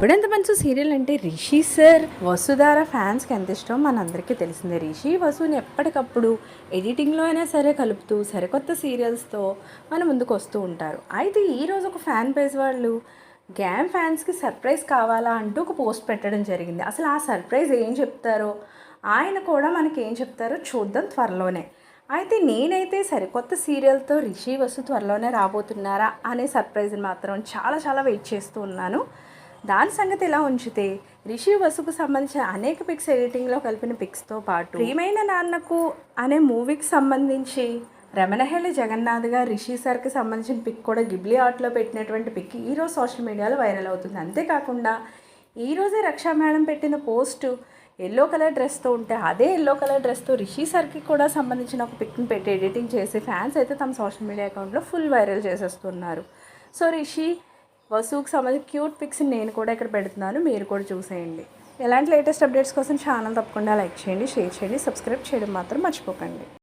గుప్పెడంత మంచి సీరియల్ అంటే రిషి సార్ వసుధార ఫ్యాన్స్కి ఎంత ఇష్టం? మనందరికీ తెలిసిందే. రిషి వసుని ఎప్పటికప్పుడు ఎడిటింగ్లో అయినా సరే కలుపుతూ సరికొత్త సీరియల్స్తో మన ముందుకు వస్తూ ఉంటారు. అయితే ఈరోజు ఒక ఫ్యాన్ పేజ్ వాళ్ళు గ్యామ్ ఫ్యాన్స్కి సర్ప్రైజ్ కావాలా అంటూ ఒక పోస్ట్ పెట్టడం జరిగింది. అసలు ఆ సర్ప్రైజ్ ఏం చెప్తారో ఆయన కూడా మనకి ఏం చెప్తారో చూద్దాం త్వరలోనే. అయితే నేనైతే సరికొత్త సీరియల్తో రిషి వసు త్వరలోనే రాబోతున్నారా అనే సర్ప్రైజ్ని మాత్రం చాలా చాలా వెయిట్ చేస్తూ ఉన్నాను. దాని సంగతి ఇలా ఉంచితే? రిషి వసుకు సంబంధించిన అనేక పిక్స్ ఎడిటింగ్లో కలిపిన పిక్స్తో పాటు ప్రియమైన నాన్నకు అనే మూవీకి సంబంధించి రమణహేళి జగన్నాథ్ గారు రిషి సార్కి సంబంధించిన పిక్ కూడా గిబ్లీ ఆర్ట్లో పెట్టినటువంటి పిక్ ఈరోజు సోషల్ మీడియాలో వైరల్ అవుతుంది. అంతేకాకుండా ఈరోజే రక్షా మేడం పెట్టిన పోస్టు ఎల్లో కలర్ డ్రెస్తో ఉంటే అదే ఎల్లో కలర్ డ్రెస్తో రిషి సార్కి కూడా సంబంధించిన ఒక పిక్ని పెట్టి ఎడిటింగ్ చేసి ఫ్యాన్స్ అయితే తమ సోషల్ మీడియా అకౌంట్లో ఫుల్ వైరల్ చేసేస్తున్నారు. సో రిషి వసుకు సంబంధించి క్యూట్ పిక్స్ నేను కూడా ఇక్కడ పెడుతున్నాను. మీరు కూడా చూసేయండి. ఎలాంటి లేటెస్ట్ అప్డేట్స్ కోసం ఛానల్ తప్పకుండా లైక్ చేయండి షేర్ చేయండి సబ్స్క్రైబ్ చేయడం మాత్రం మర్చిపోకండి.